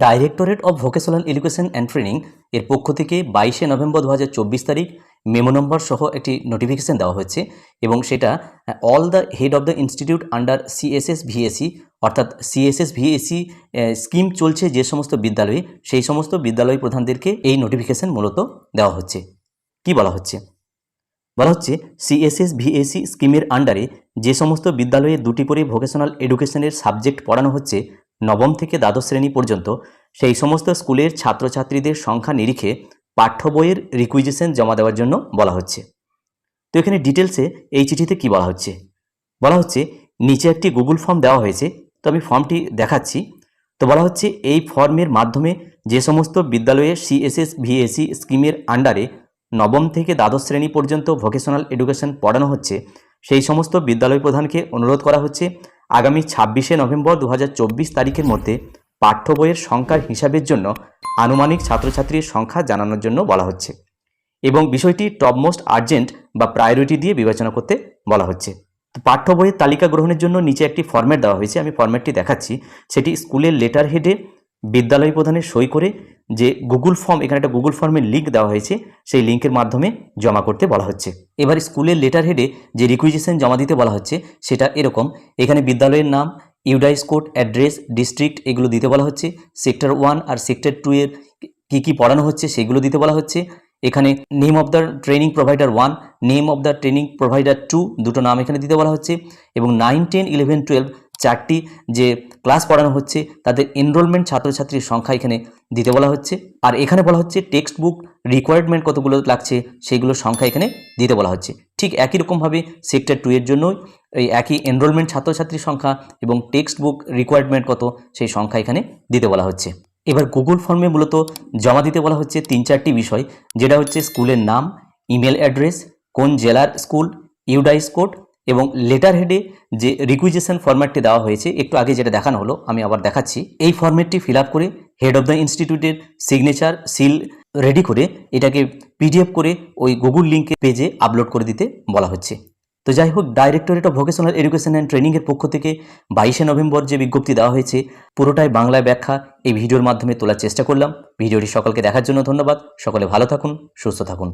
Directorate of vocational education and training এর পক্ষ থেকে বাইশে নভেম্বর দু হাজার চব্বিশ তারিখ মেমো নম্বর সহ একটি নোটিফিকেশন দেওয়া হয়েছে এবং সেটা all the head of the institute under CSS VAC অর্থাৎ সিএসএস ভিএসি স্কিম চলছে যে সমস্ত বিদ্যালয়ে, সেই সমস্ত বিদ্যালয় প্রধানদেরকে এই নোটিফিকেশন মূলত দেওয়া হচ্ছে। কি বলা হচ্ছে? বলা হচ্ছে সিএসএস ভিএসি স্কিমের আন্ডারে যে সমস্ত বিদ্যালয়ে দুটি করে ভোকেশনাল এডুকেশনের সাবজেক্ট পড়ানো হচ্ছে নবম থেকে দ্বাদশ শ্রেণি পর্যন্ত সেই সমস্ত স্কুলের ছাত্রছাত্রীদের সংখ্যা নিরিখে পাঠ্য বইয়ের রিকুইজিশন জমা দেওয়ার জন্য বলা হচ্ছে। তো এখানে ডিটেলসে এই চিঠিতে কি বলা হচ্ছে? বলা হচ্ছে, নিচে একটি গুগল ফর্ম দেওয়া হয়েছে, তো আমি ফর্মটি দেখাচ্ছি। তো বলা হচ্ছে, এই ফর্মের মাধ্যমে যে সমস্ত বিদ্যালয়ে সিএসএস ভিএসি স্কিমের আন্ডারে নবম থেকে দ্বাদশ শ্রেণি পর্যন্ত ভোকেশনাল এডুকেশন পড়ানো হচ্ছে, সেই সমস্ত বিদ্যালয় প্রধানকে অনুরোধ করা হচ্ছে আগামী ছাব্বিশে নভেম্বর দু হাজার চব্বিশ তারিখের মধ্যে পাঠ্য বইয়ের সংখ্যার হিসাবের জন্য আনুমানিক ছাত্রছাত্রীর সংখ্যা জানানোর জন্য বলা হচ্ছে এবং বিষয়টি টপমোস্ট আর্জেন্ট বা প্রায়োরিটি দিয়ে বিবেচনা করতে বলা হচ্ছে। পাঠ্য বইয়ের তালিকা গ্রহণের জন্য নিচে একটি ফর্ম্যাট দেওয়া হয়েছে, আমি ফর্ম্যাটটি দেখাচ্ছি। সেটি স্কুলের লেটার হেডে বিদ্যালয় প্রধানের সই করে যে গুগল ফর্ম এখানে একটা গুগল ফর্মের লিঙ্ক দেওয়া হয়েছে, সেই লিঙ্কের মাধ্যমে জমা করতে বলা হচ্ছে। এবার স্কুলের লেটার হেডে যে রিকুইজিশন জমা দিতে বলা হচ্ছে, সেটা এরকম। এখানে বিদ্যালয়ের নাম ইউডাইস কোড অ্যাড্রেস ডিস্ট্রিক্ট এগুলো দিতে বলা হচ্ছে সেক্টর ওয়ান আর সেক্টর টু এর কী কী পড়ানো হচ্ছে সেগুলো দিতে বলা হচ্ছে। এখানে name of the training provider one name of the training provider two দুটো নাম এখানে দিতে বলা হচ্ছে। এবং নাইন টেন ইলেভেন টুয়েলভ চারটি যে ক্লাস পড়ানো হচ্ছে, তাদের এনরোলমেন্ট ছাত্রছাত্রীর সংখ্যা এখানে দিতে বলা হচ্ছে। আর এখানে বলা হচ্ছে টেক্সট বুক রিকোয়ারমেন্ট কতগুলো লাগছে সেইগুলোর সংখ্যা এখানে দিতে বলা হচ্ছে। ঠিক একই রকমভাবে সেক্টর টু এর জন্য এই একই এনরোলমেন্ট ছাত্রছাত্রীর সংখ্যা এবং টেক্সট বুক রিকোয়ারমেন্ট কত, সেই সংখ্যা এখানে দিতে বলা হচ্ছে। এবার গুগল ফর্মে মূলত জমা দিতে বলা হচ্ছে তিন চারটি বিষয়। যেটা হচ্ছে স্কুলের নাম ইমেল অ্যাড্রেস কোন জেলার স্কুল ইউডাইস কোড এবং লেটার হেডে যে রিকুইজেশন ফরম্যাটটি দেওয়া হয়েছে, একটু আগে যেটা দেখানো হলো, আমি আবার দেখাচ্ছি। এই ফরম্যাটটি ফিল করে হেড অফ দ্য ইনস্টিটিউটের সিগনেচার সিল রেডি করে এটাকে পিডিএফ করে ওই গুগল লিঙ্কে পেজে আপলোড করে দিতে বলা হচ্ছে। তো যাই হোক directorate of vocational education and ট্রেনিংয়ের পক্ষ থেকে বাইশে নভেম্বর যে বিজ্ঞপ্তি দেওয়া হয়েছে, পুরোটাই বাংলায় ব্যাখ্যা। এই ভিডিওর মাধ্যমে তোলার চেষ্টা করলাম। ভিডিওটি সকলকে দেখার জন্য ধন্যবাদ। সকলে ভালো থাকুন, সুস্থ থাকুন।